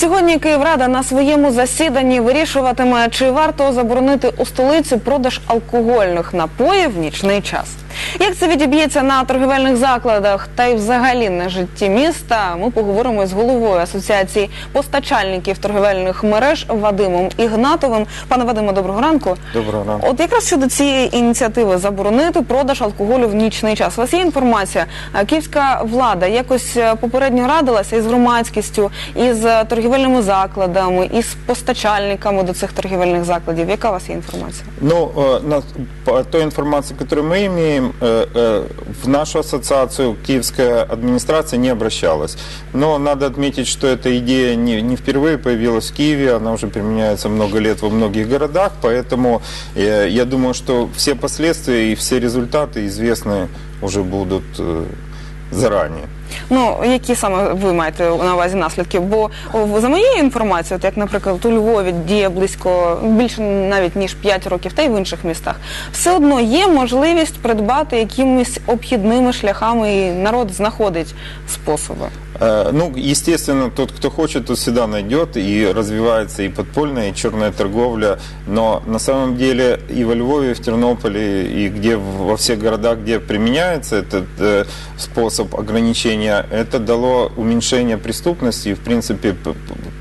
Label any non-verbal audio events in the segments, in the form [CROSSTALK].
Сьогодні Київрада на своєму засіданні вирішуватиме, чи варто заборонити у столиці продаж алкогольних напоїв в нічний час. Як це відіб'ється на торгівельних закладах та й взагалі на житті міста, ми поговоримо з головою асоціації постачальників торгівельних мереж Вадимом Ігнатовим. Пане Вадиме, доброго ранку. Доброго ранку. От якраз щодо цієї ініціативи заборонити продаж алкоголю в нічний час. У вас є інформація? Е, Київська влада якось е, попередньо радилася із громадськістю, із е, торгівельними закладами, із постачальниками до цих торгівельних закладів. Яка у вас є інформація? Ну, э, на- по той информации, которую мы имеем, э, э, в нашу ассоциацию киевская администрация не обращалась. Но надо отметить, что эта идея не, не впервые появилась в Киеве, она уже применяется много лет во многих городах, поэтому э, я думаю, что все последствия и все результаты известны уже будут э, заранее. Ну які саме ви маєте на увазі наслідки? Бо о, за моєю інформацією, от як, наприклад, у Львові діє близько більше навіть ніж 5 років, та й в інших містах, все одно є можливість придбати якимись обхідними шляхами, і народ знаходить способи. Э, Ну, естественно, тот, кто хочет, тот всегда найдет, и развивается и подпольная, и черная торговля. Но на самом деле и во Львове, и в Тернополе, и где в- во всех городах, где применяется этот э, способ ограничения, это дало уменьшение преступности и, в принципе,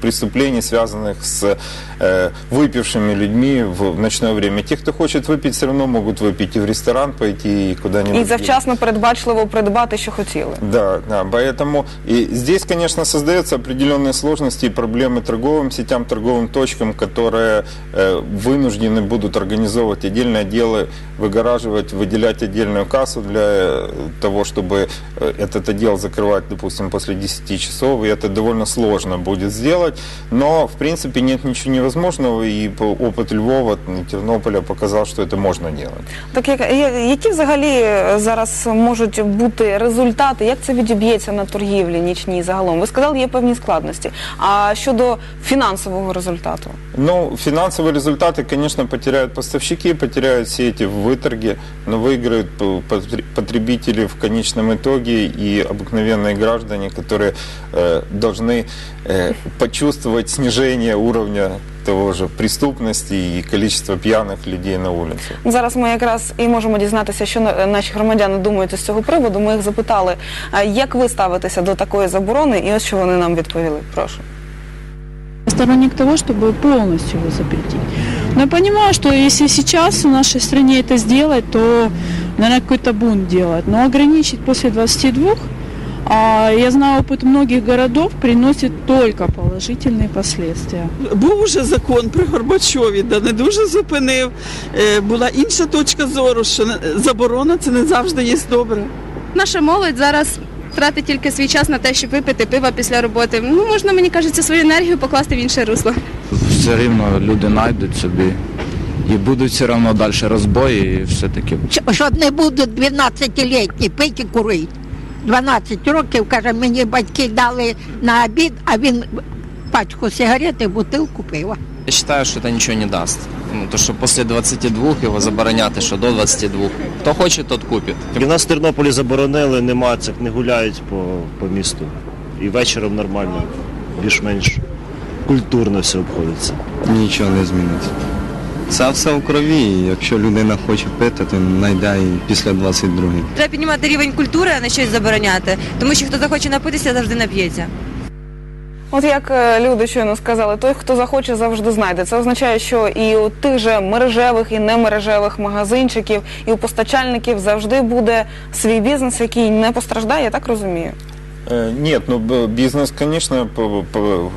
преступлений, связанных с э, выпившими людьми в ночное время. Те, кто хочет выпить, все равно могут выпить и в ресторан пойти, и куда-нибудь. І завчасно передбачливо придбати, що хотіли. Да, да, поэтому и здесь, конечно, создаются определенные сложности и проблемы торговым сетям, торговым точкам, которые э, вынуждены будут организовывать отдельные отделы, выгораживать, выделять отдельную кассу для э, того, чтобы э, этот отдел закрывать, допустим, после 10 часов, и это довольно сложно будет сделать, но, в принципе, нет ничего невозможного, и по- опыт Львова и Тернополя показал, что это можно делать. Так як, я- які взагалі е, зараз можуть бути результати? Як це відіб'ється на торгівлі нічній загалом? Ви сказали, є певні складності. А щодо фінансового результату? Ну, финансовые результаты, конечно, потеряют поставщики, потеряют сети в выторге, но выиграют п- потр- потребители в конечном итоге и обыкновенные граждане, которые э, должны э, почувствовать снижение уровня того же преступности и количества пьяных людей на улице. Зараз ми якраз і можемо дізнатися, що на- наші громадяни думають з цього приводу. Ми їх запитали, а як ви ставитеся до такої заборони, і ось що вони нам відповіли. Прошу. сторонник того, чтобы полностью его запретить. Но я понимаю, что если сейчас в нашей стране это сделать, то, наверное, какой-то бунт делать. Но ограничить после 22, а, я знаю, опыт многих городов приносит только положительные последствия. Був уже закон при Горбачові, да не дуже зупинив. Е, Була інша точка зору, що заборона це не завжди є добре. Наша молодь зараз тратить тільки свій час на те, щоб випити пиво після роботи. Ну, можна, мені кажеться, свою енергію покласти в інше русло. все рівно люди знайдуть собі і будуть все одно далі розбої і все таке. Що- щоб не будуть 12-літні пити курити. 12 років, каже, мені батьки дали на обід, а він пачку сигарет і бутилку пива. Я считаю, что это ничего не даст. Ну, то, что после 22 его забороняти, что до 22. Кто хочет, тот купит. І нас в Тернополі заборонили, нема цих, не гуляють по, по місту. І вечором нормально, більш-менш культурно все обходиться. Нічого не зміниться. Це все в крові. Якщо людина хоче пити, то знайде і після 22 Треба піднімати рівень культури, а не щось забороняти. Тому що хто захоче напитися, завжди нап'ється. От як е, люди щойно сказали, той, хто захоче, завжди знайде. Це означає, що і у тих же мережевих і немережевих магазинчиків, і у постачальників завжди буде свій бізнес, який не постраждає, я так розумію. Э, Нет, ну б- бизнес, конечно, по- по-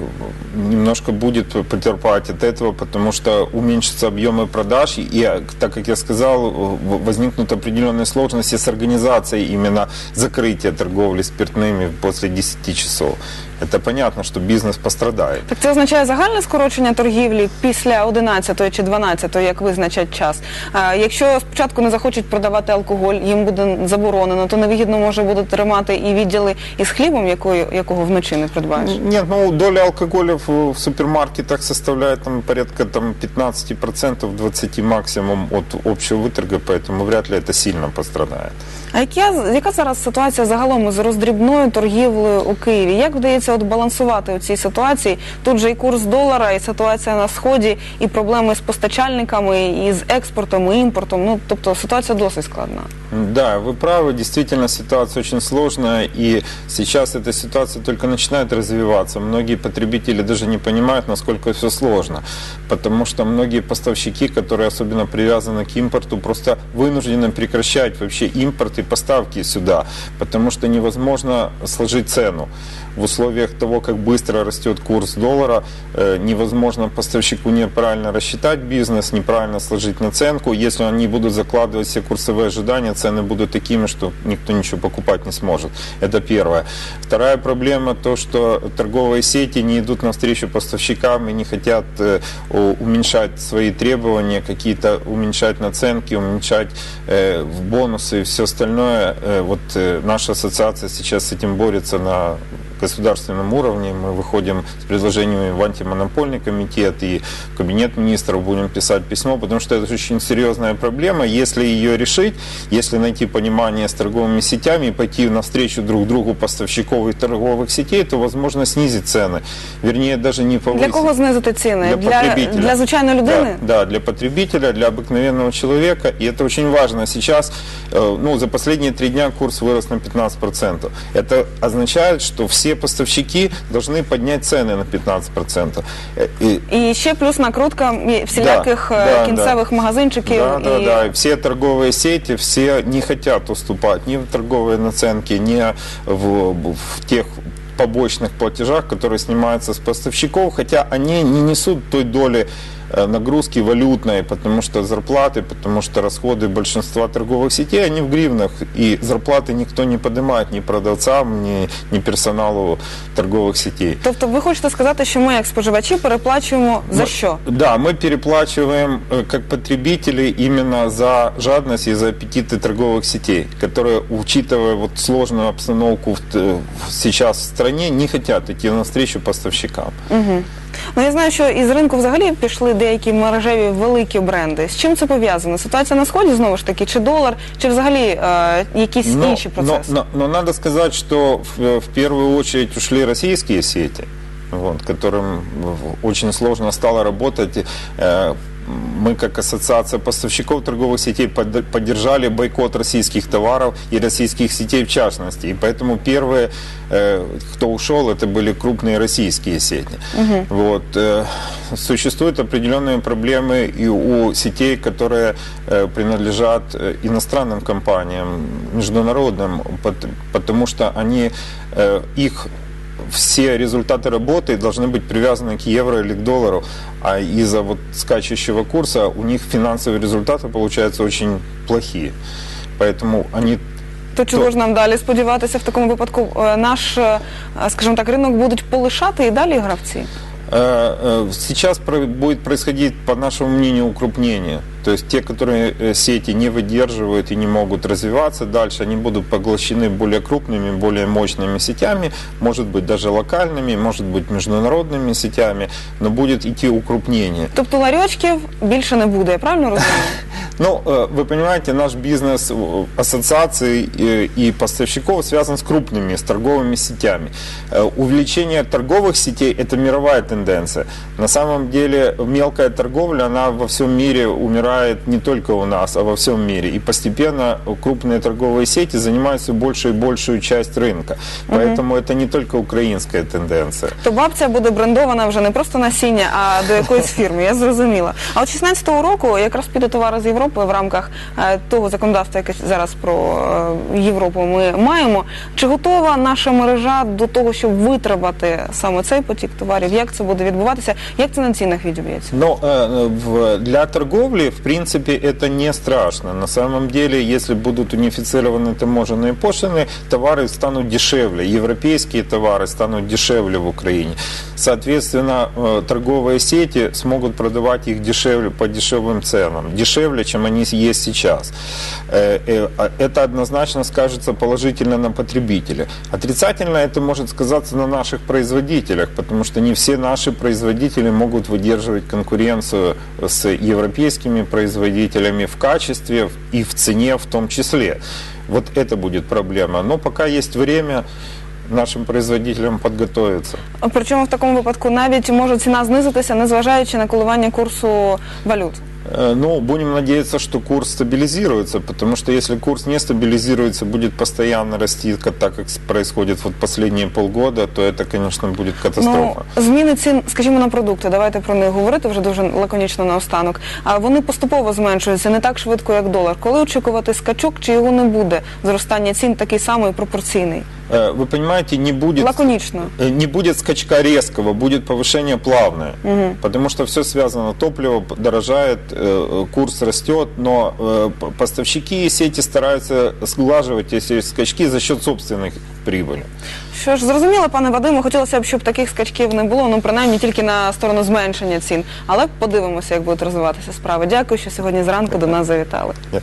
немножко будет потерпать от этого, потому что уменьшатся объемы продаж, и, э, так как я сказал, в- возникнут определенные сложности с организацией именно закрытия торговли спиртными после 10 часов. Это понятно, что бизнес пострадает. Так це означає загальне скорочення торгівлі після 11 чи 12, як визначать час. Е, Якщо спочатку не захочуть продавати алкоголь, їм буде заборонено, то невигідно може бути тримати і відділи із хлібом, якої, якого вночі не придбаєш. Нет, ну доля алкоголя в, в супермаркетах составляет там, порядка там, 15%, 20% максимум от общего выторга, поэтому вряд ли это сильно пострадает. А яка, яка зараз ситуація загалом з роздрібною торгівлею у Києві? Як вдається вдається от балансувати у цій ситуації? Тут же і курс долара, і ситуація на сході, і проблеми з постачальниками, і з експортом, і імпортом. Ну тобто ситуація досить складна. Да, вы правы, действительно ситуация очень сложная, и сейчас эта ситуация только начинает развиваться. Многие потребители даже не понимают, насколько все сложно, потому что многие поставщики, которые особенно привязаны к импорту, просто вынуждены прекращать вообще импорт и поставки сюда, потому что невозможно сложить цену. В условиях того, как быстро растет курс доллара, э, невозможно поставщику неправильно рассчитать бизнес, неправильно сложить наценку. Если они будут закладывать все курсовые ожидания, цены будут такими, что никто ничего покупать не сможет. Это первое. Вторая проблема то, что торговые сети не идут навстречу поставщикам и не хотят э, уменьшать свои требования, какие-то уменьшать наценки, уменьшать э, в бонусы и все остальное. Вот наша ассоциация сейчас с этим борется на государственном уровне. Мы выходим с предложениями в антимонопольный комитет и в кабинет министров будем писать письмо, потому что это очень серьезная проблема. Если ее решить, если найти понимание с торговыми сетями и пойти навстречу друг другу поставщиков и торговых сетей, то возможно снизить цены. Вернее, даже не повысить. Для кого знизити ціни? Для для, потребителя. для звичайної людини? Да, да, для потребителя, для обыкновенного человека. И это очень важно. Сейчас, э, ну, за последние три дня курс вырос на 15%. Это означает, что все поставщики должны поднять цены на 15%. Э, И І ще плюс накрутка і всіляких Да, е, да, кінцевих магазинчиків. Да, да, і... да. И все торговые сети, все не хотят уступать ни в торговые наценки, ни в, в тех побочных платежах, которые снимаются с поставщиков, хотя они не несут той доли э, нагрузки валютной, потому что зарплаты, потому что расходы большинства торговых сетей, они в гривнах, и зарплаты никто не поднимает ни продавцам, ни, ни персоналу торговых сетей. Тобто ви хочете сказати, що ми, як споживачі, переплачуємо за Мы- що? Да, мы переплачиваем э, как потребители именно за жадность и за аппетиты торговых сетей, которые, учитывая вот сложную обстановку в т- в- сейчас в стране, не хотят идти навстречу поставщикам. Угу. Ну я знаю, що із ринку взагалі пішли деякі мережеві великі бренди. З чим це пов'язано? Ситуація на сході знову ж таки, чи долар, чи взагалі е, якісь інші но, процеси? но, но надо сказать, что в, в первую очередь ушли российские сети, вот, которым очень сложно стало работать. Э, Мы, как ассоциация поставщиков торговых сетей, под- поддержали бойкот российских товаров и российских сетей в частности. И поэтому первые, э, кто ушел, это были крупные российские сети. Вот. э, Существуют определенные проблемы и у сетей, которые э, принадлежат э, иностранным компаниям, международным, пот- потому что они, э, их все результаты работы должны быть привязаны к евро или к доллару, а из-за вот скачущего курса у них финансовые результаты получаются очень плохие. Поэтому они То чого ж нам далі сподіватися в такому випадку? е, Наш, е, скажімо так, ринок будуть полишати і далі гравці? Э, э, Сейчас про- будет происходить, по нашему мнению, укрупнение. То есть те, которые э, сети не выдерживают и не могут развиваться дальше, они будут поглощены более крупными, более мощными сетями, может быть даже локальными, может быть международными сетями, но будет идти укрупнение. Тобто ларьочків більше не буде, я правильно розумію? [LAUGHS] Ну, э, вы понимаете, наш бизнес э, ассоциаций э, и поставщиков связан с крупными, с торговыми сетями. Э, Увеличение торговых сетей – это мировая тенденция. На самом деле мелкая торговля, она во всем мире умирает не только у нас, а во всем мире. И постепенно крупные торговые сети занимают все большую и большую часть рынка. Поэтому это не только украинская тенденция. То бабця буде брендована вже не просто насіння, а до якоїсь фірми. [LAUGHS] Я зрозуміла. А от 16-го року якраз піде товари з Європи в рамках е, того законодавства, яке зараз про е, Європу ми маємо. Чи готова наша мережа до того, щоб витримати саме цей потік товарів? Як це буде відбуватися? Як це на цінах відіб'ється? Но э, в- для торговли, в принципе, это не страшно. На самом деле, если будут унифицированы таможенные пошлины, товары станут дешевле. Европейские товары станут дешевле в Украине. Соответственно, э, торговые сети смогут продавать их дешевле по дешевым ценам. Дешевле, чем они есть сейчас. Э, э, а Это однозначно скажется положительно на потребителя. Отрицательно это может сказаться на наших производителях, потому что не все наши производители могут выдерживать конкуренцию с европейскими производителями в качестве и в цене в том числе. Вот это будет проблема. Но пока есть время, нашим производителям подготовиться. Причому в такому випадку навіть може ціна знизитися, незважаючи на коливання курсу валют. Э, Ну, будем надеяться, что курс стабилизируется, потому что если курс не стабилизируется, будет постоянно расти, так как происходит вот последние полгода, то это, конечно, будет катастрофа. Ну, зміни цін, скажімо, на продукти, давайте про них говорити вже дуже лаконічно наостанок. А вони поступово зменшуються не так швидко, як долар. Коли очікувати скачок, чи його не буде? Зростання цін такий самий пропорційний. Э, Вы понимаете, не будет... Лаконічно. Э, Не будет скачка резкого, будет повышение плавное. Потому что все связано. Топливо п- дорожает, э, курс растет, но э, п- поставщики и сети стараются сглаживать эти скачки за счет собственных прибыли. Що ж, зрозуміло, пане Вадиме, хотілося б, щоб таких скачків не було, ну принаймні тільки на сторону зменшення цін. Але подивимося, як будуть розвиватися справи. Дякую, що сьогодні зранку до нас завітали. Yeah.